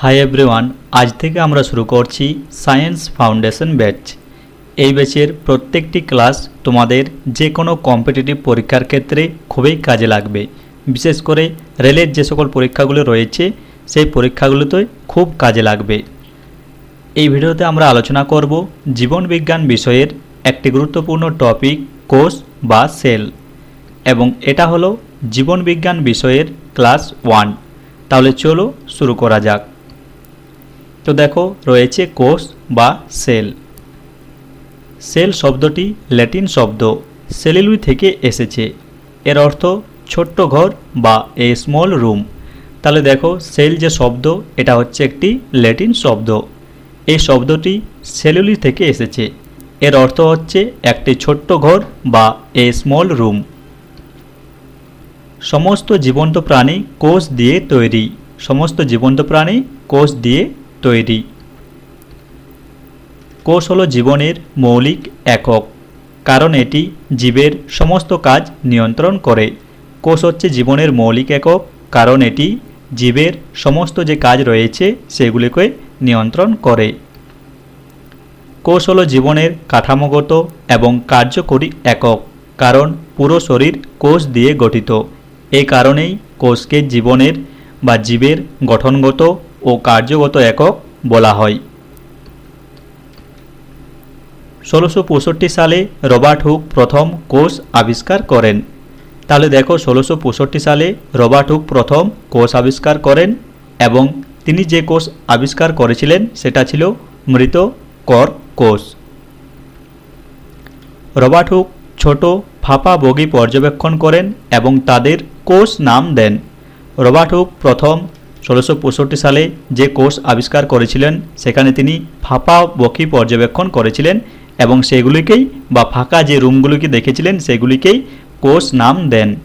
Hi everyone আজ থেকে আমরা শুরু করছি সায়েন্স ফাউন্ডেশন ব্যাচ এই ব্যাচের প্রত্যেকটি ক্লাস তোমাদের যে কোনো কম্পিটিটিভ পরীক্ষার ক্ষেত্রে খুবই কাজে লাগবে। বিশেষ করে রেলের যে সকল পরীক্ষাগুলো রয়েছে, সেই পরীক্ষাগুলোতে খুব কাজে লাগবে। এই ভিডিওতে আমরা আলোচনা করব জীবন বিজ্ঞান বিষয়ের একটি গুরুত্বপূর্ণ টপিক কোষ বা সেল এবং এটা হলো জীবন বিজ্ঞান বিষয়ের ক্লাস ওয়ান তাহলে চলো শুরু করা যাক। তো দেখো, রয়েছে কোষ বা সেল। সেল শব্দটি ল্যাটিন শব্দ। সেলিলুই থেকে এসেছে। এর অর্থ ছোট্ট ঘর বা এ স্মল রুম। তাহলে দেখো, সেল যে শব্দ, এটা হচ্ছে একটি ল্যাটিন শব্দ। এই শব্দটি সেলুলি থেকে এসেছে। এর অর্থ হচ্ছে একটি ছোট্ট ঘর বা এ স্মল রুম। সমস্ত জীবন্ত প্রাণী কোষ দিয়ে তৈরি। সমস্ত জীবন্ত প্রাণী কোষ দিয়ে তৈরি। কোষ হলো জীবনের মৌলিক একক, কারণ এটি জীবের সমস্ত কাজ নিয়ন্ত্রণ করে। কোষ হচ্ছে জীবনের মৌলিক একক, কারণ এটি জীবের সমস্ত যে কাজ রয়েছে সেগুলিকে নিয়ন্ত্রণ করে। কোষ হলো জীবনের কাঠামোগত এবং কার্যকরী একক, কারণ পুরো শরীর কোষ দিয়ে গঠিত। এই কারণেই কোষকে জীবনের বা জীবের গঠনগত ও কার্যগত একক বলা হয়। ষোলোশো পঁয়ষট্টি সালে রবার্ট হুক প্রথম কোষ আবিষ্কার করেন। তাহলে দেখো ষোলোশো পঁয়ষট্টি সালে রবার্ট হুক প্রথম কোষ আবিষ্কার করেন এবং তিনি যে কোষ আবিষ্কার করেছিলেন সেটা ছিল মৃত কর কোষ। রবার্ট হুক ছোট ফাঁপা বগি পর্যবেক্ষণ করেন এবং তাদের কোষ নাম দেন। রবার্ট হুক প্রথম ষোলোশো সালে যে কোষ আবিষ্কার করেছিলেন, সেখানে তিনি ফাঁপা বকি পর্যবেক্ষণ করেছিলেন এবং সেগুলিকেই বা ফাঁকা যে রুমগুলিকে দেখেছিলেন, সেগুলিকেই কোষ নাম দেন।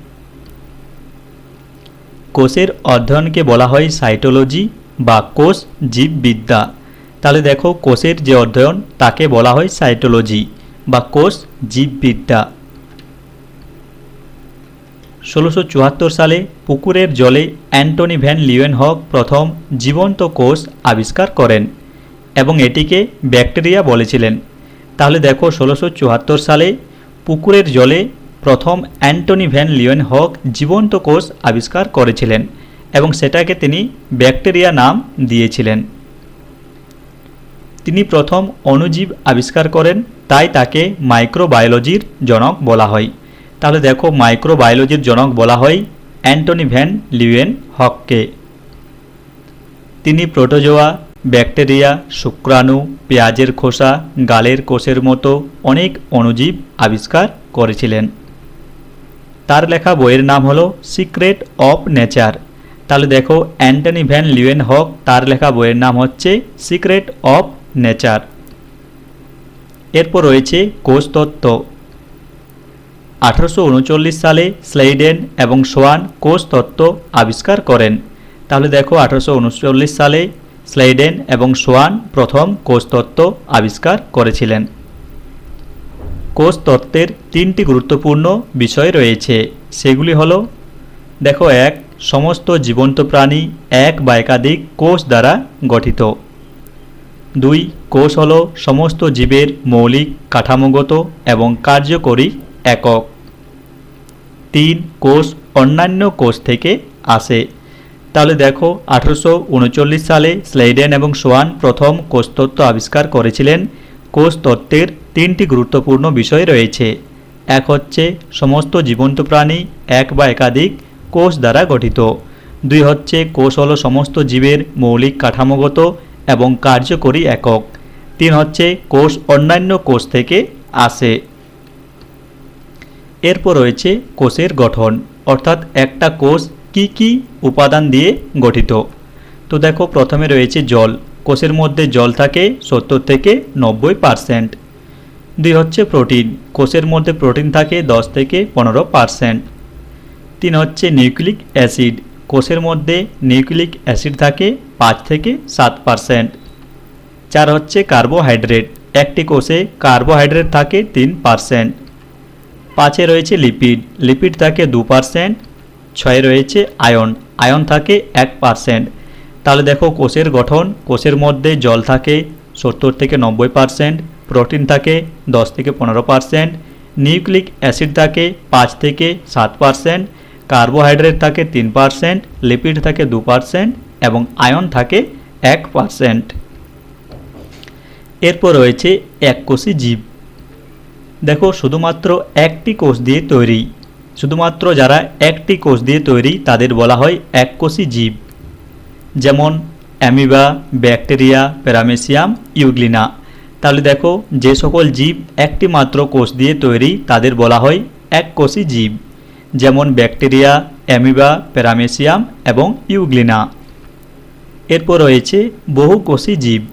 কোষের অধ্যয়নকে বলা হয় সাইটোলজি বা কোষ জীববিদ্যা। তাহলে দেখো, কোষের যে অধ্যয়ন, তাকে বলা হয় সাইটোলজি বা কোষ জীববিদ্যা। ষোলোশো সালে পুকুরের জলে অ্যান্টনি ভ্যান লিওয়েনহক প্রথম জীবন্ত কোষ আবিষ্কার করেন এবং এটিকে ব্যাকটেরিয়া বলেছিলেন। তাহলে দেখো ষোলোশো সালে পুকুরের জলে প্রথম অ্যান্টনি ভ্যান লিওয়েন হক জীবন্ত কোষ আবিষ্কার করেছিলেন এবং সেটাকে তিনি ব্যাকটেরিয়া নাম দিয়েছিলেন। তিনি প্রথম অণুজীব আবিষ্কার করেন, তাই তাকে মাইক্রোবায়োলজির জনক বলা হয়। তাহলে দেখো মাইক্রোবায়োলজির জনক বলা হয় অ্যান্টনি ভ্যান লিওয়েন হককে। তিনি প্রোটোজোয়া, ব্যাকটেরিয়া, শুক্রাণু, পেঁয়াজের খোসা, গালের কোষের মতো অনেক অণুজীব আবিষ্কার করেছিলেন। তার লেখা বইয়ের নাম হলো সিক্রেট অফ নেচার। তাহলে দেখো অ্যান্টনি ভ্যান লিওয়েন হক, তার লেখা বইয়ের নাম হচ্ছে সিক্রেট অফ নেচার। এরপর রয়েছে কোষতত্ত্ব আঠারোশো উনচল্লিশ সালে স্লেইডেন এবং সোয়ান কোষ তত্ত্ব আবিষ্কার করেন। তাহলে দেখো, আঠারোশো উনচল্লিশ সালে স্লেইডেন এবং সোয়ান প্রথম কোষতত্ত্ব আবিষ্কার করেছিলেন। কোষ তত্ত্বের তিনটি গুরুত্বপূর্ণ বিষয় রয়েছে। সেগুলি হলো, দেখো এক, সমস্ত জীবন্ত প্রাণী এক বা একাধিক কোষ দ্বারা গঠিত। দুই, কোষ হল সমস্ত জীবের মৌলিক কাঠামোগত এবং কার্যকরী একক। তিন কোষ অন্যান্য কোষ থেকে আসে। তাহলে দেখো, আঠারোশো উনচল্লিশ সালে স্লেইডেন এবং সোয়ান প্রথম কোষতত্ত্ব আবিষ্কার করেছিলেন। কোষতত্ত্বের তিনটি গুরুত্বপূর্ণ বিষয় রয়েছে। এক হচ্ছে সমস্ত জীবন্ত প্রাণী এক বা একাধিক কোষ দ্বারা গঠিত। দুই হচ্ছে কোষ হলো সমস্ত জীবের মৌলিক কাঠামোগত এবং কার্যকরী একক। তিন হচ্ছে কোষ অন্যান্য কোষ থেকে আসে। এরপর রয়েছে কোষের গঠন, অর্থাৎ একটা কোষ কি কি উপাদান দিয়ে গঠিত। তো দেখো, প্রথমে রয়েছে জল। কোষের মধ্যে জল থাকে সত্তর থেকে নব্বই পারসেন্ট। দুই হচ্ছে প্রোটিন। কোষের মধ্যে প্রোটিন থাকে দশ থেকে পনেরো পারসেন্ট। তিন হচ্ছে নিউক্লিক অ্যাসিড। কোষের মধ্যে নিউক্লিক অ্যাসিড থাকে পাঁচ থেকে সাত পারসেন্ট। চার হচ্ছে কার্বোহাইড্রেট। একটি কোষে কার্বোহাইড্রেট থাকে তিন পারসেন্ট। পাঁচে রয়েছে লিপিড। লিপিড থাকে দু পারসেন্ট ছয়ে রয়েছে আয়ন। আয়ন থাকে এক পারসেন্ট তাহলে দেখো কোষের গঠন। কোষের মধ্যে জল থাকে সত্তর থেকে নব্বই পারসেন্ট প্রোটিন থাকে দশ থেকে পনেরো পারসেন্ট নিউক্লিক অ্যাসিড থাকে পাঁচ থেকে সাত পারসেন্ট কার্বোহাইড্রেট থাকে তিন পারসেন্ট লিপিড থাকে দু পারসেন্ট এবং আয়ন থাকে এক পারসেন্ট এরপর রয়েছে এক এককোষী জীব। দেখো, শুধুমাত্র একটি কোষ দিয়ে তৈরি। শুধুমাত্র যারা একটি কোষ দিয়ে তৈরি, তাদের বলা হয় এককোষী জীব। যেমন অ্যামিবা, ব্যাকটেরিয়া, প্যারামেসিয়াম, ইউগ্লিনা। তাহলে দেখো, যে সকল জীব একটি মাত্র কোষ দিয়ে তৈরি, তাদের বলা হয় এককোষী জীব। যেমন ব্যাকটেরিয়া, অ্যামিবা, প্যারামেসিয়াম এবং ইউগ্লিনা। এরপর রয়েছে বহুকোষী জীব।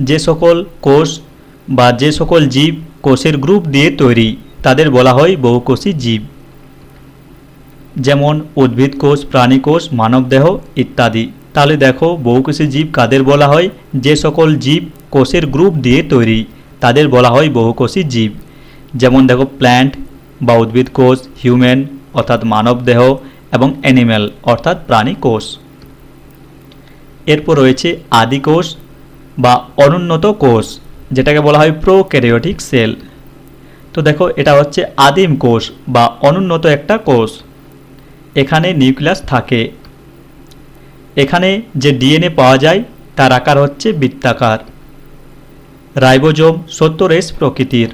যে সকল কোষ বা যে সকল জীব কোষের গ্রুপ দিয়ে তৈরি। তাদের বলা হয় বহুকোষী জীব। যেমন উদ্ভিদ কোষ, প্রাণী কোষ মানবদেহ ইত্যাদি। তাহলে দেখো বহুকোষী জীব কাদের বলা হয়? যে সকল জীব কোষের গ্রুপ দিয়ে তৈরি, তাদের বলা হয় বহুকোষী জীব। যেমন দেখো প্ল্যান্ট বা উদ্ভিদ কোষ, হিউম্যান অর্থাৎ মানবদেহ এবং অ্যানিম্যাল অর্থাৎ প্রাণী কোষ। এরপর রয়েছে আদি কোষ বা অনুন্নত কোষ। যেটাকে বলা হয় প্রোক্যারিওটিক সেল তো দেখো, এটা হচ্ছে আদিম কোষ বা অনুন্নত একটা কোষ। এখানে নিউক্লিয়াস থাকে। এখানে যে ডিএনএ পাওয়া যায়, তার আকার হচ্ছে বৃত্তাকার। রাইবোজোম সত্তরেস প্রকৃতির।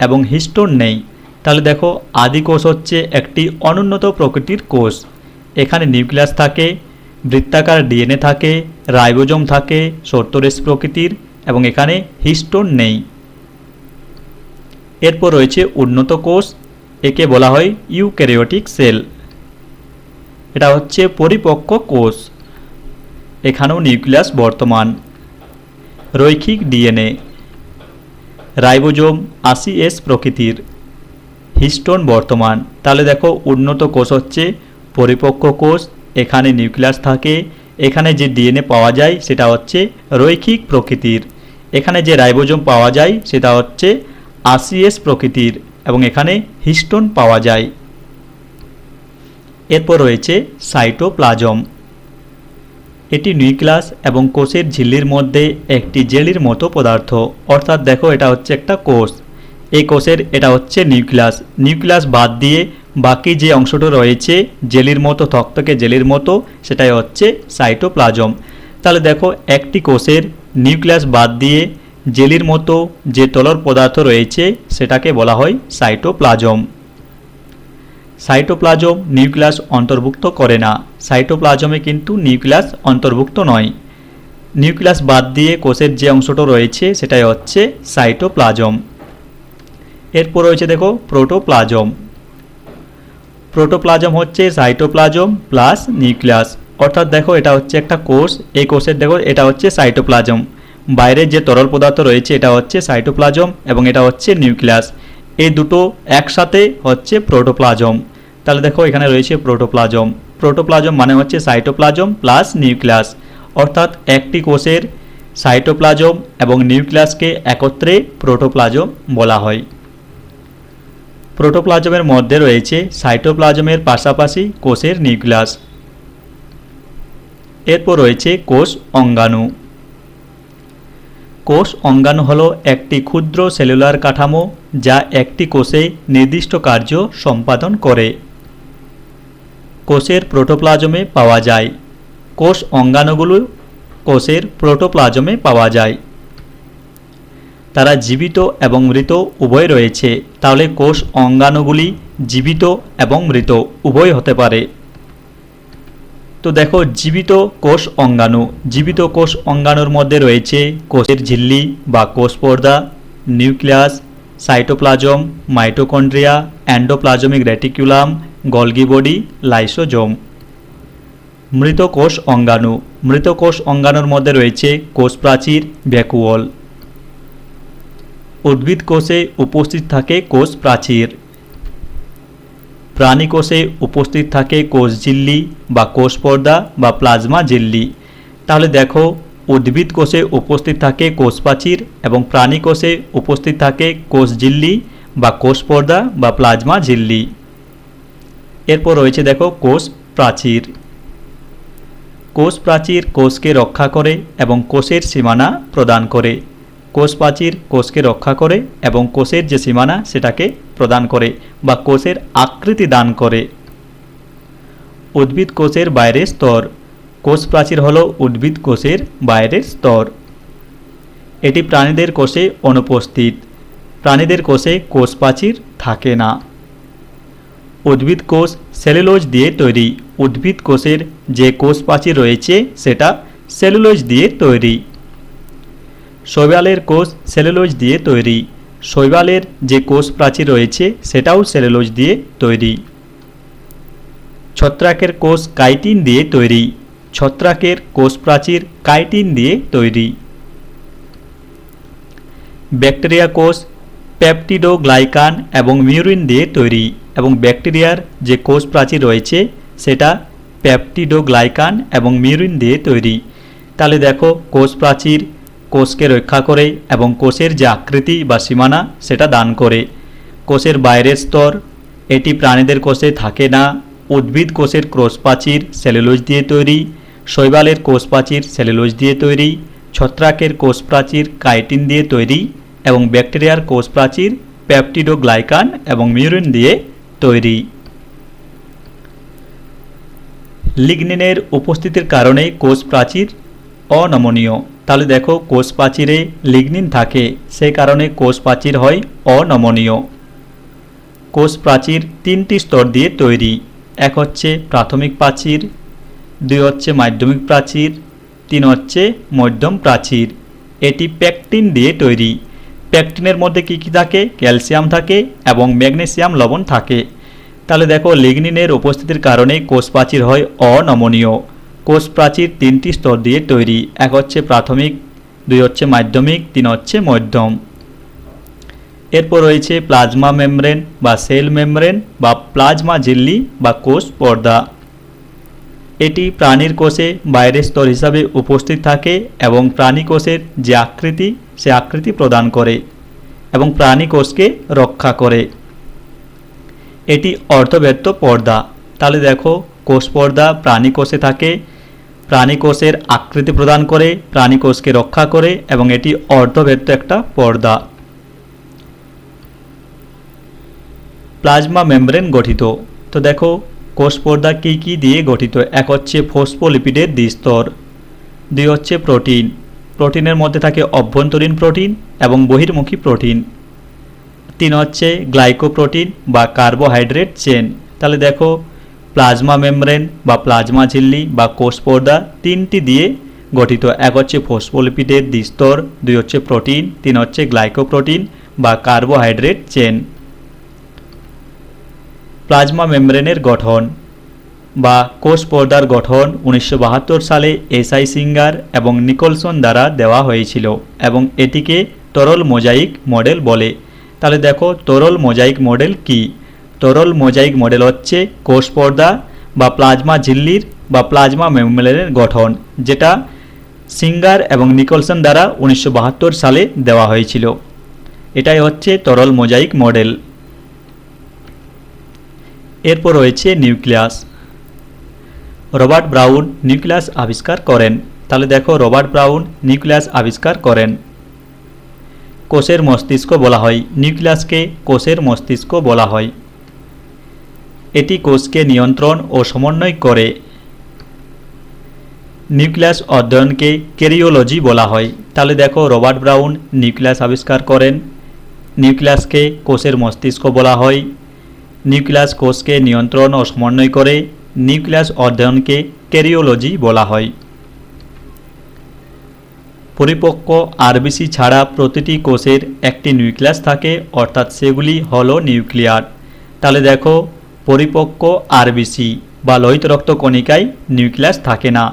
এবং হিস্টোন নেই। তাহলে দেখো, আদি কোষ হচ্ছে একটি অনুন্নত প্রকৃতির কোষ। এখানে নিউক্লিয়াস থাকে, বৃত্তাকার ডিএনএ থাকে, রাইবোজোম থাকে, সত্তর সত্তরেস প্রকৃতির। এবং এখানে হিস্টোন নেই। এরপর রয়েছে উন্নত কোষ, একে বলা হয় ইউক্যারিওটিক সেল। এটা হচ্ছে পরিপক্ক কোষ। এখানেও নিউক্লিয়াস বর্তমান। রৈখিক ডিএনএ। রাইবোজোম আশি এস প্রকৃতির। হিস্টোন বর্তমান। তাহলে দেখো উন্নত কোষ হচ্ছে পরিপক্ক কোষ, এখানে নিউক্লিয়াস থাকে। এখানে যে ডিএনএ পাওয়া যায় সেটা হচ্ছে রৈখিক প্রকৃতির। এখানে যে রাইবোজোম পাওয়া যায় সেটা হচ্ছে আসিএস প্রকৃতির এবং এখানে হিস্টোন পাওয়া যায়। এরপর রয়েছে সাইটোপ্লাজম। এটি নিউক্লাস এবং কোষের ঝিল্লির মধ্যে একটি জেলির মতো পদার্থ। অর্থাৎ দেখো এটা হচ্ছে একটা কোষ। এই কোষের এটা হচ্ছে নিউক্লাস নিউক্লিয়াস বাদ দিয়ে বাকি যে অংশটা রয়েছে জেলির মতো থকথকে জেলির মতো, সেটাই হচ্ছে সাইটোপ্লাজম। তাহলে দেখো একটি কোষের নিউক্লিয়াস বাদ দিয়ে জেলির মতো যে তলর পদার্থ রয়েছে সেটাকে বলা হয় সাইটোপ্লাজম। সাইটোপ্লাজম নিউক্লিয়াস অন্তর্ভুক্ত করে না। সাইটোপ্লাজমে কিন্তু নিউক্লিয়াস অন্তর্ভুক্ত নয়। নিউক্লিয়াস বাদ দিয়ে কোষের যে অংশটা রয়েছে সেটাই হচ্ছে সাইটোপ্লাজম। এরপর রয়েছে দেখো প্রোটোপ্লাজম। প্রোটোপ্লাজম হচ্ছে সাইটোপ্লাজম প্লাস নিউক্লিয়াস অর্থাৎ দেখো এটা হচ্ছে একটা কোষ, এই কোষের দেখো এটা হচ্ছে সাইটোপ্লাজম। বাইরের যে তরল পদার্থ রয়েছে এটা হচ্ছে সাইটোপ্লাজম এবং এটা হচ্ছে নিউক্লিয়াস। এই দুটো একসাথে হচ্ছে প্রোটোপ্লাজম। তাহলে দেখো এখানে রয়েছে প্রোটোপ্লাজম। প্রোটোপ্লাজম মানে হচ্ছে সাইটোপ্লাজম প্লাস নিউক্লিয়াস। অর্থাৎ একটি কোষের সাইটোপ্লাজম এবং নিউক্লিয়াসকে একত্রে প্রোটোপ্লাজম বলা হয়। প্রোটোপ্লাজমের মধ্যে রয়েছে সাইটোপ্লাজমের পাশাপাশি কোষের নিউক্লিয়াস। এরপর রয়েছে কোষ অঙ্গাণু। কোষ অঙ্গাণু হল একটি ক্ষুদ্র সেলুলার কাঠামো যা একটি কোষে নির্দিষ্ট কার্য সম্পাদন করে। কোষের প্রোটোপ্লাজমে পাওয়া যায়। কোষ অঙ্গাণুগুলো কোষের প্রোটোপ্লাজমে পাওয়া যায়। তারা জীবিত এবং মৃত, উভয় রয়েছে। তাহলে কোষ অঙ্গাণুগুলি জীবিত এবং মৃত, উভয় হতে পারে। তো দেখো, জীবিত কোষ অঙ্গাণু। জীবিত কোষ অঙ্গাণুর মধ্যে রয়েছে কোষের ঝিল্লি বা কোষ পর্দা, nucleus, cytoplasm, mitochondria, endoplasmic reticulum, Golgi body, lysosome. মৃত কোষ অঙ্গাণু। মৃত কোষ অঙ্গাণুর মধ্যে রয়েছে কোষ প্রাচীর, ভ্যাকুওল। উদ্ভিদ কোষে উপস্থিত থাকে কোষ প্রাচীর। প্রাণী কোষে উপস্থিত থাকে কোষ ঝিল্লি বা কোষ পর্দা বা প্লাজমা ঝিল্লি। তাহলে দেখো, উদ্ভিদ কোষে উপস্থিত থাকে কোষ প্রাচীর এবং প্রাণী কোষে উপস্থিত থাকে কোষ ঝিল্লি বা কোষ পর্দা বা প্লাজমা ঝিল্লি। এরপর রয়েছে দেখো কোষ প্রাচীর। কোষ প্রাচীর কোষকে রক্ষা করে এবং কোষের সীমানা প্রদান করে। কোষ প্রাচীর কোষকে রক্ষা করে এবং কোষের যে সীমানা সেটাকে প্রদান করে বা কোষের আকৃতি দান করে। উদ্ভিদ কোষের বাইরের স্তর। কোষ প্রাচীর হল উদ্ভিদ কোষের বাইরের স্তর। এটি প্রাণীদের কোষে অনুপস্থিত। প্রাণীদের কোষে কোষ প্রাচীর থাকে না। উদ্ভিদ কোষ সেলুলোজ দিয়ে তৈরি। উদ্ভিদ কোষের যে কোষ প্রাচীর রয়েছে সেটা সেলুলোজ দিয়ে তৈরি। শৈবালের কোষ সেলুলোজ দিয়ে তৈরি। শৈবালের যে কোষ প্রাচীর রয়েছে, সেটাও সেলুলোজ দিয়ে তৈরি। ছত্রাকের কোষ কাইটিন দিয়ে তৈরি। ছত্রাকের কোষ প্রাচীর কাইটিন দিয়ে তৈরি। ব্যাকটেরিয়া কোষ পেপটিডোগ্লাইকান এবং মিউরিন দিয়ে তৈরি এবং ব্যাকটেরিয়ার যে কোষ প্রাচীর রয়েছে, সেটা পেপটিডোগ্লাইকান এবং মিউরিন দিয়ে তৈরি। তাহলে দেখো, কোষ প্রাচীর কোষকে রক্ষা করে এবং কোষের যে আকৃতি বা সীমানা, সেটা দান করে। কোষের বাইরের স্তর, এটি প্রাণীদের কোষে থাকে না। উদ্ভিদ কোষের কোষ প্রাচীর সেলুলোজ দিয়ে তৈরি, শৈবালের কোষ প্রাচীর সেলুলোজ দিয়ে তৈরি, ছত্রাকের কোষ প্রাচীর কাইটিন দিয়ে তৈরি এবং ব্যাকটেরিয়ার কোষ প্রাচীর প্যাপটিডোগ্লাইকান এবং মিউরিন দিয়ে তৈরি। লিগনিনের উপস্থিতির কারণে কোষ প্রাচীর অনমনীয়। তাহলে দেখো, কোষ প্রাচীরে লিগনিন থাকে। সে কারণে কোষ প্রাচীর হয় অনমনীয়। কোষ প্রাচীর তিনটি স্তর দিয়ে তৈরি। এক হচ্ছে প্রাথমিক প্রাচীর, দুই হচ্ছে মাধ্যমিক প্রাচীর, তিন হচ্ছে মধ্যম প্রাচীর। এটি প্যাকটিন দিয়ে তৈরি। প্যাকটিনের মধ্যে কী কী থাকে? ক্যালসিয়াম থাকে এবং ম্যাগনেসিয়াম লবণ থাকে। তাহলে দেখো লিগনিনের উপস্থিতির কারণে কোষ প্রাচীর হয় অনমনীয়। কোষ প্রাচীর তিনটি স্তর দিয়ে তৈরি। এক হচ্ছে প্রাথমিক, দুই হচ্ছে মাধ্যমিক, তিন হচ্ছে মধ্যম। এরপর রয়েছে প্লাজমা মেমব্রেন বা সেল মেমব্রেন বা প্লাজমা ঝিল্লি বা কোষ পর্দা। এটি প্রাণীর কোষে বাইরের স্তর হিসাবে উপস্থিত থাকে এবং প্রাণী কোষের যে আকৃতি, সে আকৃতি প্রদান করে এবং প্রাণী কোষকে রক্ষা করে। এটি অর্ধব্যক্ত পর্দা। তাহলে দেখো, কোষ পর্দা প্রাণী কোষে থাকে প্রাণী কোষের আকৃতি প্রদান করে প্রাণী কোষকে রক্ষা করে এবং এটি অর্ধব্যক্ত একটা পর্দা। প্লাজমা মেমব্রেন গঠিত। তো দেখো, কোষ পর্দা কী কী দিয়ে গঠিত? এক হচ্ছে ফসফোলিপিডের দ্বিস্তর, দুই হচ্ছে প্রোটিন। প্রোটিনের মধ্যে থাকে অভ্যন্তরীণ প্রোটিন এবং বহির্মুখী প্রোটিন। তিন হচ্ছে গ্লাইকোপ্রোটিন বা কার্বোহাইড্রেট চেন। তাহলে দেখো প্লাজমা মেমব্রেন বা প্লাজমা ঝিল্লি বা কোষ পর্দা তিনটি দিয়ে গঠিত। এক হচ্ছে ফসফোলিপিডের দ্বিস্তর, দুই হচ্ছে প্রোটিন, তিন হচ্ছে গ্লাইকোপ্রোটিন বা কার্বোহাইড্রেট চেন। প্লাজমা মেমব্রেনের গঠন বা কোষ পর্দার গঠন উনিশশো বাহাত্তর সালে এসআই সিঙ্গার এবং নিকলসন দ্বারা দেওয়া হয়েছিল এবং এটিকে তরল মোজাইক মডেল বলে। তাহলে দেখো তরল মোজাইক মডেল কি? তরল মোজাইক মডেল হচ্ছে কোষ পর্দা বা প্লাজমা ঝিল্লির বা প্লাজমা মেমব্রেনের গঠন, যেটা সিঙ্গার এবং নিকলসন দ্বারা উনিশশো বাহাত্তর সালে দেওয়া হয়েছিল। এটাই হচ্ছে তরল মোজাইক মডেল। এরপর রয়েছে নিউক্লিয়াস। রবার্ট ব্রাউন নিউক্লিয়াস আবিষ্কার করেন। তাহলে দেখো রবার্ট ব্রাউন নিউক্লিয়াস আবিষ্কার করেন। কোষের মস্তিষ্ক বলা হয়। নিউক্লিয়াসকে কোষের মস্তিষ্ক বলা হয়। এটি কোষকে নিয়ন্ত্রণ ও সমন্বয় করে। নিউক্লিয়াস অধ্যয়নকে কেরিওলজি বলা হয়। তাহলে দেখো, রবার্ট ব্রাউন নিউক্লিয়াস আবিষ্কার করেন। নিউক্লিয়াসকে কোষের মস্তিষ্ক বলা হয়। নিউক্লিয়াস কোষকে নিয়ন্ত্রণ ও সমন্বয় করে নিউক্লিয়াস অধ্যয়নকে কেরিওলজি বলা হয়। পরিপক্ক আরবিসি ছাড়া প্রতিটি কোষের একটি নিউক্লিয়াস থাকে, অর্থাৎ সেগুলি হলো নিউক্লিয়ার। তাহলে দেখো পরিপক্ক আরবিসি বা লোহিত রক্ত কণিকায় নিউক্লিয়াস থাকে না।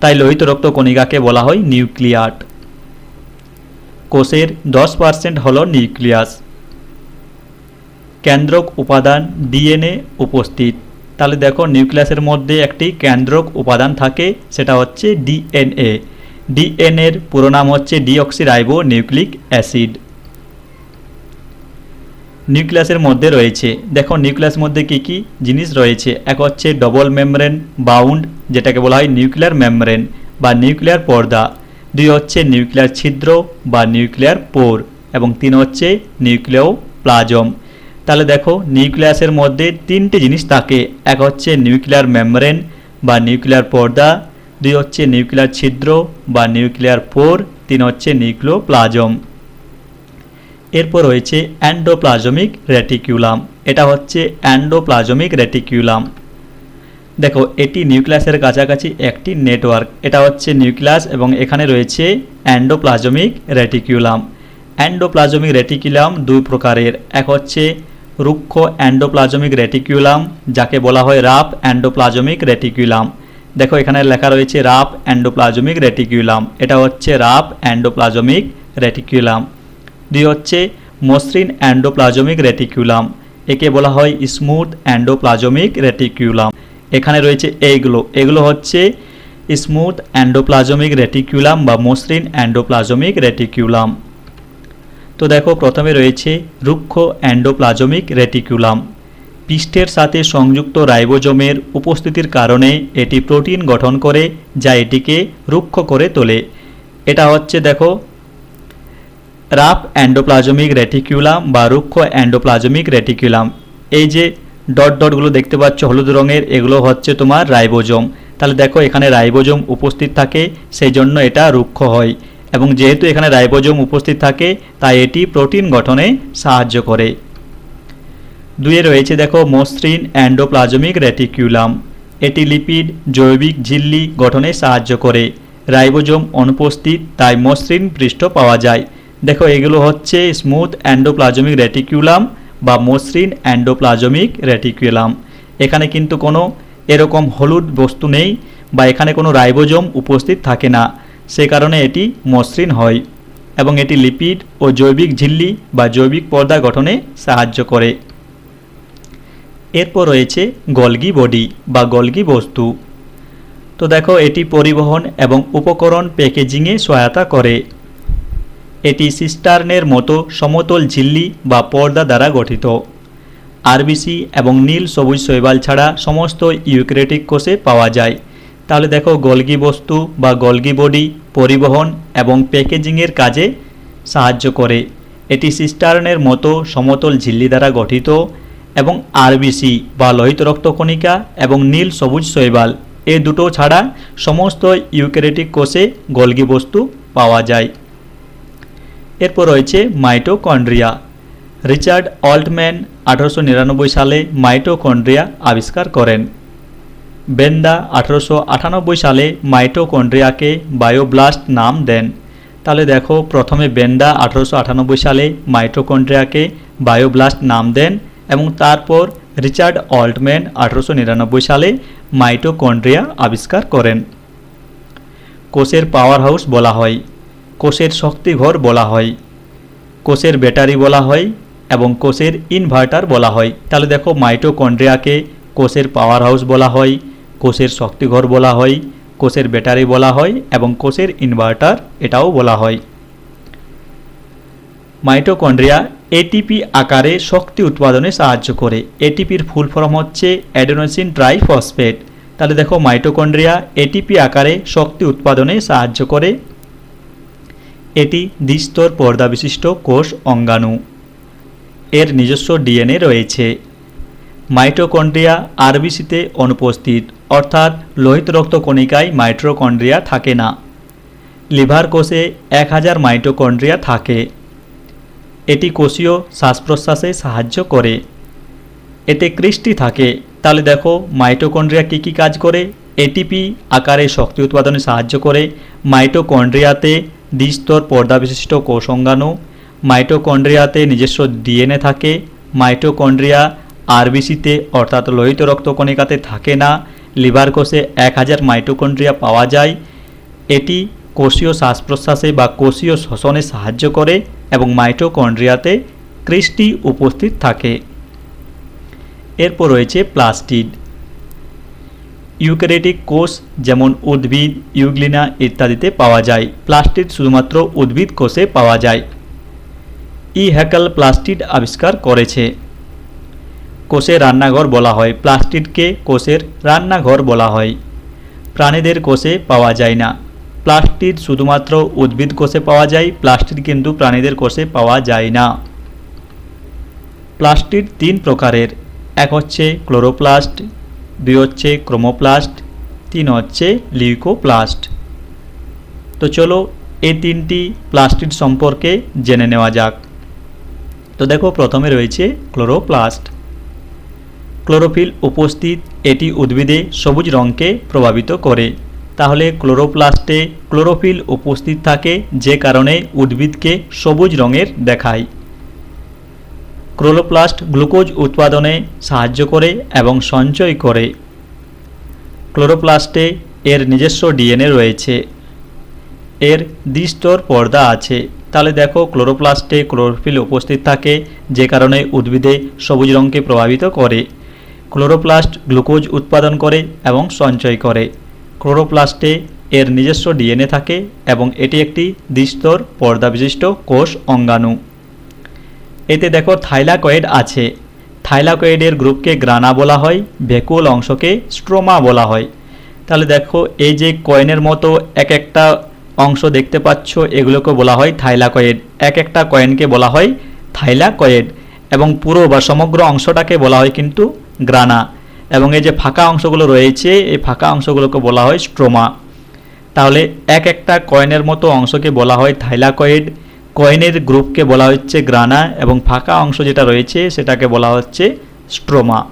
তাই লোহিত রক্ত কণিকাকে বলা হয় নিউক্লিয়াট। কোষের দশ পার্সেন্ট হল নিউক্লিয়াস। কেন্দ্রক উপাদান ডিএনএ উপস্থিত। তাহলে দেখো নিউক্লিয়াসের মধ্যে একটি কেন্দ্রক উপাদান থাকে, সেটা হচ্ছে ডিএনএ। ডিএনএর পুরো নাম হচ্ছে ডিঅক্সিরাইবো নিউক্লিক অ্যাসিড। নিউক্লিয়াসের মধ্যে রয়েছে। দেখো, নিউক্লিয়াস মধ্যে কি কি জিনিস রয়েছে? এক হচ্ছে ডবল মেমব্রেন বাউন্ড, যেটাকে বলা হয় নিউক্লিয়ার মেমব্রেন বা নিউক্লিয়ার পর্দা। দুই হচ্ছে নিউক্লিয়ার ছিদ্র বা নিউক্লিয়ার পোর এবং তিন হচ্ছে নিউক্লিয় প্লাজম তাহলে দেখো, নিউক্লিয়াসের মধ্যে তিনটে জিনিস থাকে। এক হচ্ছে নিউক্লিয়ার মেমব্রেন বা নিউক্লিয়ার পর্দা, দুই হচ্ছে নিউক্লিয়ার ছিদ্র বা নিউক্লিয়ার পোর, তিন হচ্ছে নিউক্লিয় প্লাজম এরপর রয়েছে অ্যান্ডোপ্লাজমিক রেটিকিউলাম এটা হচ্ছে অ্যান্ডোপ্লাজমিক রেটিকিউলাম দেখো, এটি নিউক্লিয়াসের কাছাকাছি একটি নেটওয়ার্ক। এটা হচ্ছে নিউক্লিয়াস এবং এখানে রয়েছে অ্যান্ডোপ্লাজমিক রেটিকিউলাম অ্যান্ডোপ্লাজমিক রেটিকিউলাম দুই প্রকারের। এক হচ্ছে রুক্ষ অ্যান্ডোপ্লাজমিক রেটিকিউলাম যাকে বলা হয় রাফ অ্যান্ডোপ্লাজমিক রেটিকিউলাম দেখো, এখানে লেখা রয়েছে রাফ অ্যান্ডোপ্লাজমিক রেটিকিউলাম এটা হচ্ছে রাফ অ্যান্ডোপ্লাজমিক রেটিকুলাম। দুই হচ্ছে মসৃণ অ্যান্ডোপ্লাজমিক রেটিকুলাম। একে বলা হয় স্মুথ অ্যান্ডোপ্লাজমিক রেটিকুলাম। এখানে রয়েছে এইগুলো এগুলো হচ্ছে স্মুথ অ্যান্ডোপ্লাজমিক রেটিকুলাম বা মসৃণ অ্যান্ডোপ্লাজমিক রেটিকুলাম। তো দেখো, প্রথমে রয়েছে রুক্ষ অ্যান্ডোপ্লাজমিক রেটিকুলাম। পৃষ্ঠের সাথে সংযুক্ত রাইবোজোমের উপস্থিতির কারণে এটি প্রোটিন গঠন করে, যা এটিকে রুক্ষ করে তোলে। এটা হচ্ছে, দেখো রাফ অ্যান্ডোপ্লাজমিক রেটিকুলাম বা রুক্ষ অ্যান্ডোপ্লাজমিক রেটিকুলাম। এই যে ডট ডটগুলো দেখতে পাচ্ছ, হলুদ রঙের, এগুলো হচ্ছে তোমার রাইবোজোম। তাহলে দেখো, এখানে রাইবোজোম উপস্থিত থাকে, সেই জন্য এটা রুক্ষ হয়। এবং যেহেতু এখানে রাইবোজোম উপস্থিত থাকে, তাই এটি প্রোটিন গঠনে সাহায্য করে। দুয়ে রয়েছে দেখো, মসৃণ অ্যান্ডোপ্লাজমিক রেটিকুলাম। এটি লিপিড, জৈবিক ঝিল্লি গঠনে সাহায্য করে। রাইবোজোম অনুপস্থিত, তাই মসৃণ পৃষ্ঠ পাওয়া যায়। দেখো, এগুলো হচ্ছে স্মুথ অ্যান্ডোপ্লাজমিক রেটিকুলাম বা মসৃণ অ্যান্ডোপ্লাজমিক রেটিকুলাম এখানে কিন্তু কোনো এরকম হলুদ বস্তু নেই বা এখানে কোনো রাইবোজোম উপস্থিত থাকে না। সে কারণে এটি মসৃণ হয় এবং এটি লিপিড ও জৈবিক ঝিল্লি বা জৈবিক পর্দা গঠনে সাহায্য করে। এরপর রয়েছে গলগি বডি বা গলগি বস্তু। তো দেখো, এটি পরিবহন এবং উপকরণ প্যাকেজিংয়ে সহায়তা করে। এটি সিস্টার্নের মতো সমতল ঝিল্লি বা পর্দা দ্বারা গঠিত। আরবিসি এবং নীল সবুজ শৈবাল ছাড়া সমস্ত ইউক্রেটিক কোষে পাওয়া যায়। তাহলে দেখো গলগি বস্তু বা গলগি বডি, পরিবহন এবং প্যাকেজিংয়ের কাজে সাহায্য করে। এটি সিস্টার্নের মতো সমতল ঝিল্লি দ্বারা গঠিত এবং আরবিসি বা লোহিত রক্তকণিকা এবং নীল সবুজ শৈবাল, এ দুটো ছাড়া সমস্ত ইউক্রেটিক কোষে গলগি বস্তু পাওয়া যায়। এরপর রয়েছে মাইটোকন্ড্রিয়া। রিচার্ড অল্টম্যান আঠারোশো নিরানব্বই সালে মাইটোকন্ড্রিয়া আবিষ্কার করেন। বেন্দা আঠারোশো আটানব্বই সালে মাইটোকন্ড্রিয়াকে বায়োব্লাস্ট নাম দেন। তাহলে দেখো, প্রথমে বেন্দা আঠারোশো আটানব্বই সালে মাইটোকন্ড্রিয়াকে বায়োব্লাস্ট নাম দেন এবং তারপর রিচার্ড অল্টম্যান আঠারোশো নিরানব্বই সালে মাইটোকন্ড্রিয়া আবিষ্কার করেন। কোষের পাওয়ার হাউস বলা হয়। কোষের শক্তিঘর বলা হয়। কোষের ব্যাটারি বলা হয় এবং কোষের ইনভার্টার বলা হয়। তাহলে দেখো মাইটোকন্ড্রিয়াকে কোষের পাওয়ার হাউস বলা হয়, কোষের শক্তিঘর বলা হয়, কোষের ব্যাটারি বলা হয় এবং কোষের ইনভার্টার এটাও বলা হয়। মাইটোকন্ড্রিয়া এটিপি আকারে শক্তি উৎপাদনে সাহায্য করে। এটিপির ফুল ফর্ম হচ্ছে অ্যাডেনোসিন ট্রাইফসফেট তাহলে দেখো মাইটোকন্ড্রিয়া এটিপি আকারে শক্তি উৎপাদনে সাহায্য করে এটি দ্বিস্তর পর্দা বিশিষ্ট কোষ অঙ্গাণু। এর নিজস্ব ডিএনএ রয়েছে। মাইটোকন্ড্রিয়া আরবিসিতে অনুপস্থিত, অর্থাৎ লোহিত রক্ত কণিকায় মাইট্রোকন্ড্রিয়া থাকে না। লিভার কোষে এক হাজার মাইটোকন্ড্রিয়া থাকে। এটি কোষীয় শ্বাস প্রশ্বাসে সাহায্য করে। এতে কৃষ্টি থাকে। তাহলে দেখো, মাইটোকন্ড্রিয়া কী কী কাজ করে? এটিপি আকারে শক্তি উৎপাদনে সাহায্য করে। মাইটোকন্ড্রিয়াতে দ্বিস্তর পর্দা বিশিষ্ট কোষঙ্গাণু, মাইটোকন্ড্রিয়াতে নিজস্ব ডিএনএ থাকে, মাইটোকন্ড্রিয়া আরবিসিতে অর্থাৎ লোহিত রক্তকণিকাতে থাকে না, লিভার কোষে এক হাজার মাইটোকন্ড্রিয়া পাওয়া যায়। এটি কোষীয় শ্বাস প্রশ্বাসে বা কোষীয় শ্বসনে সাহায্য করে এবং মাইটোকন্ড্রিয়াতে ক্রিস্টি উপস্থিত থাকে। এরপর রয়েছে প্লাস্টিড। ইউক্যারিটিক কোষ যেমন উদ্ভিদ, ইউগ্লিনা ইত্যাদিতে পাওয়া যায়। প্লাস্টিড শুধুমাত্র উদ্ভিদ কোষে পাওয়া যায়। ই হ্যাকাল প্লাস্টিড আবিষ্কার করেছে। কোষের রান্নাঘর বলা হয়। প্লাস্টিডকে কোষের রান্নাঘর বলা হয়। প্রাণীদের কোষে পাওয়া যায় না। প্লাস্টিড শুধুমাত্র উদ্ভিদ কোষে পাওয়া যায়। প্লাস্টিড কিন্তু প্রাণীদের কোষে পাওয়া যায় না। প্লাস্টিড তিন প্রকারের। এক হচ্ছে ক্লোরোপ্লাস্ট দুই হচ্ছে ক্রোমোপ্লাস্ট, তিন হচ্ছে লিউকোপ্লাস্ট। তো চলো এই তিনটি প্লাস্টিড সম্পর্কে জেনে নেওয়া যাক। তো দেখো প্রথমে রয়েছে ক্লোরোপ্লাস্ট। ক্লোরোফিল উপস্থিত এটি উদ্ভিদে সবুজ রঙকে প্রভাবিত করে। তাহলে ক্লোরোপ্লাস্টে ক্লোরোফিল উপস্থিত থাকে যে কারণে উদ্ভিদকে সবুজ রঙের দেখায়। ক্লোরোপ্লাস্ট গ্লুকোজ উৎপাদনে সাহায্য করে এবং সঞ্চয় করে। ক্লোরোপ্লাস্টে এর নিজস্ব ডিএনএ রয়েছে। এর দ্বিস্তর পর্দা আছে। তাহলে দেখো, ক্লোরোপ্লাস্টে ক্লোরোফিল উপস্থিত থাকে, যে কারণে উদ্ভিদে সবুজ রঙকে প্রভাবিত করে। ক্লোরোপ্লাস্ট গ্লুকোজ উৎপাদন করে এবং সঞ্চয় করে। ক্লোরোপ্লাস্টে এর নিজস্ব ডিএনএ থাকে এবং এটি একটি দ্বিস্তর পর্দা বিশিষ্ট কোষ অঙ্গাণু। এতে দেখো থাইলাকয়েড আছে। থাইলাকয়েডের গ্রুপকে গ্রানা বলা হয় ভেকুল অংশকে স্ট্রোমা বলা হয়। তাহলে দেখো এই যে কয়েনের মতো এক একটা অংশ দেখতে পাচ্ছ, এগুলোকে বলা হয় থাইলাকয়েড। এক একটা কয়েনকে বলা হয় থাইলাকয়েড এবং পুরো বা সমগ্র অংশটাকে বলা হয় কিন্তু গ্রানা। এবং এই যে ফাঁকা অংশগুলো রয়েছে, এই ফাঁকা অংশগুলোকে বলা হয় স্ট্রোমা। তাহলে এক একটা কয়েনের মতো অংশকে বলা হয় থাইলাকয়েড কয়েনের গ্রুপকে বলা হচ্ছে গ্রানা এবং ফাঁকা অংশ যেটা রয়েছে সেটাকে বলা হচ্ছে স্ট্রোমা।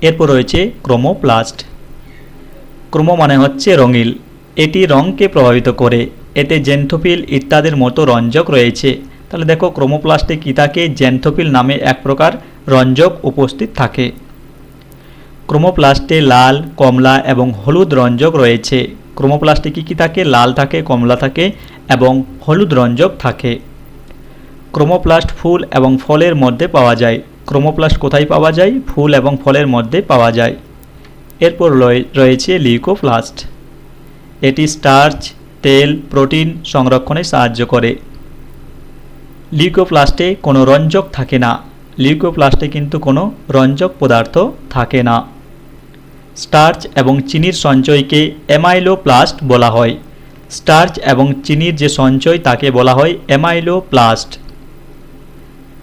এরপর রয়েছে ক্রোমোপ্লাস্ট। ক্রোমো মানে হচ্ছে রঙিল। এটি রঙকে প্রভাবিত করে। এতে জেন্থোফিল ইত্যাদির মতো রঞ্জক রয়েছে। তাহলে দেখো, ক্রোমোপ্লাস্টে কী থাকে? জেন্থোফিল নামে এক প্রকার রঞ্জক উপস্থিত থাকে। ক্রোমোপ্লাস্টে লাল, কমলা এবং হলুদ রঞ্জক রয়েছে। ক্রোমোপ্লাস্টে কী কী থাকে? লাল থাকে, কমলা থাকে এবং হলুদ রঞ্জক থাকে। ক্রোমোপ্লাস্ট ফুল এবং ফলের মধ্যে পাওয়া যায়। ক্রোমোপ্লাস্ট কোথায় পাওয়া যায়? ফুল এবং ফলের মধ্যে পাওয়া যায়। এরপর রয়েছে লিউকোপ্লাস্ট। এটি স্টার্চ, তেল, প্রোটিন সংরক্ষণে সাহায্য করে। লিউকোপ্লাস্টে কোনো রঞ্জক থাকে না। লিউকোপ্লাস্টে কিন্তু কোনো রঞ্জক পদার্থ থাকে না। স্টার্চ এবং চিনির সঞ্চয়কে অ্যামাইলোপ্লাস্ট বলা হয়। স্টার্চ এবং চিনির যে সঞ্চয় তাকে বলা হয় অ্যামাইলোপ্লাস্ট।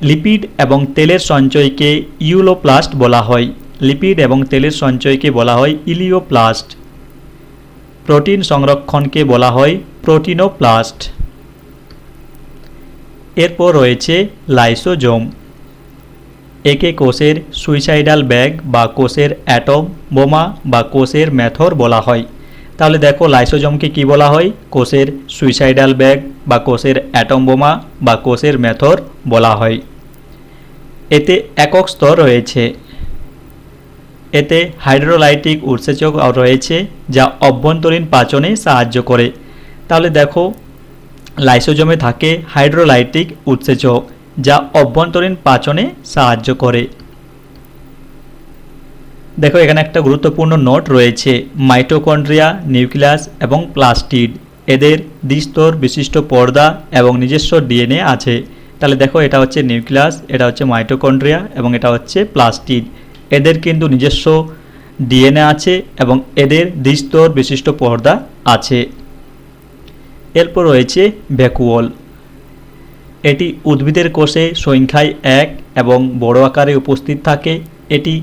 লিপিড এবং তেলের সঞ্চয়কে ইউলোপ্লাস্ট বলা হয়। লিপিড এবং তেলের সঞ্চয়কে বলা হয় ইলিওপ্লাস্ট। প্রোটিন সংরক্ষণকে বলা হয় প্রোটিনোপ্লাস্ট। এরপর রয়েছে লাইসোজোম। একে কোষের সুইসাইডাল ব্যাগ বা কোষের অ্যাটম, বোমা বা কোষের ম্যাথর বলা হয়। তাহলে দেখো লাইসোজমকে কি বলা হয়? কোষের সুইসাইডাল ব্যাগ বা কোষের অ্যাটম বোমা বা কোষের মেথর বলা হয়। এতে একক স্তর রয়েছে। এতে হাইড্রোলাইটিক উৎসেচক রয়েছে যা অভ্যন্তরীণ পাচনে সাহায্য করে। তাহলে দেখো লাইসোজমে থাকে হাইড্রোলাইটিক উৎসেচক যা অভ্যন্তরীণ পাচনে সাহায্য করে। দেখো, এখানে একটা গুরুত্বপূর্ণ নোট রয়েছে। মাইটোকন্ড্রিয়া, নিউক্লিয়াস এবং প্লাস্টিড। এদের দ্বিস্তর বিশিষ্ট পর্দা এবং নিজস্ব ডিএনএ আছে। তাহলে দেখো, এটা হচ্ছে নিউক্লিয়াস, এটা হচ্ছে মাইটোকন্ড্রিয়া এবং এটা হচ্ছে প্লাস্টিড। এদের কিন্তু নিজস্ব ডিএনএ আছে এবং এদের দ্বিস্তর বিশিষ্ট পর্দা আছে। এরপর রয়েছে ভ্যাকুয়াল এটি উদ্ভিদের কোষে সংখ্যায় এক এবং বড় আকারে উপস্থিত থাকে। এটি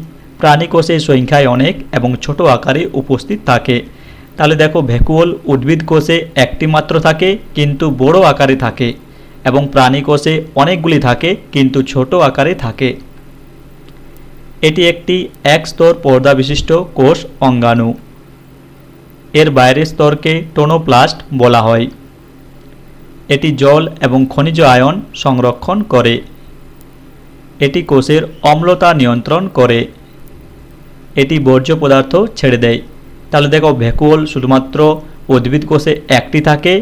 প্রাণী কোষে সংখ্যায় অনেক এবং ছোট আকারে উপস্থিত থাকে। তাহলে দেখো, ভ্যাকুয়াল উদ্ভিদ কোষে একটি মাত্র থাকে, কিন্তু বড় আকারে থাকে এবং প্রাণী কোষে অনেকগুলি থাকে, কিন্তু ছোট আকারে থাকে। এটি একটি এক স্তর পর্দা বিশিষ্ট কোষ অঙ্গাণু। এর বাইরের স্তরকে টোনোপ্লাস্ট বলা হয়। এটি জল এবং খনিজ আয়ন সংরক্ষণ করে। এটি কোষের অম্লতা নিয়ন্ত্রণ করে। এটি বর্জ্য পদার্থ ছেড়ে দেয়। তাহলে দেখো ভ্যাকুয়াল শুধুমাত্র উদ্ভিদ কোষে একটি থাকে,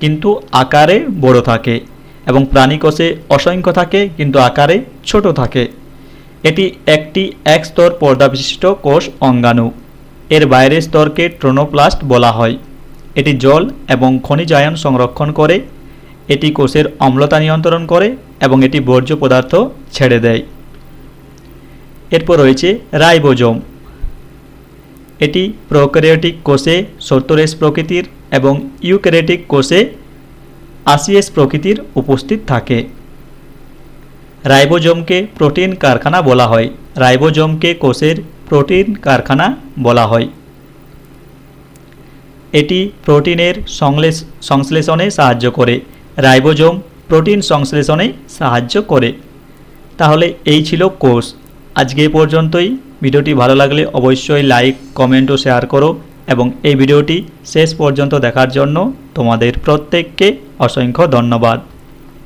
কিন্তু আকারে বড় থাকে এবং প্রাণী কোষে অসংখ্য থাকে, কিন্তু আকারে ছোট থাকে। এটি একটি এক স্তর পর্দা বিশিষ্ট কোষ অঙ্গাণু। এর বাইরের স্তরকে ট্রোনোপ্লাস্ট বলা হয়। এটি জল এবং খনিজ আয়ন সংরক্ষণ করে, এটি কোষের অম্লতা নিয়ন্ত্রণ করে এবং এটি বর্জ্য পদার্থ ছেড়ে দেয়। এরপর রয়েছে রাইবোজোম। এটি প্রোক্যারিওটিক কোষে সত্তর এস প্রকৃতির এবং ইউক্যারিওটিক কোষে আশি এস প্রকৃতির উপস্থিত থাকে। রাইবোজোমকে প্রোটিন কারখানা বলা হয়। রাইবোজোমকে কোষের প্রোটিন কারখানা বলা হয়। এটি প্রোটিনের সংশ্লেষ সংশ্লেষণে সাহায্য করে। রাইবোজোম প্রোটিন সংশ্লেষণে সাহায্য করে। তাহলে এই ছিল কোষ। আজকে এ পর্যন্তই। ভিডিওটি ভালো লাগলে অবশ্যই লাইক কমেন্ট ও শেয়ার করো এবং এই ভিডিওটি শেষ পর্যন্ত দেখার জন্য তোমাদের প্রত্যেককে অসংখ্য ধন্যবাদ।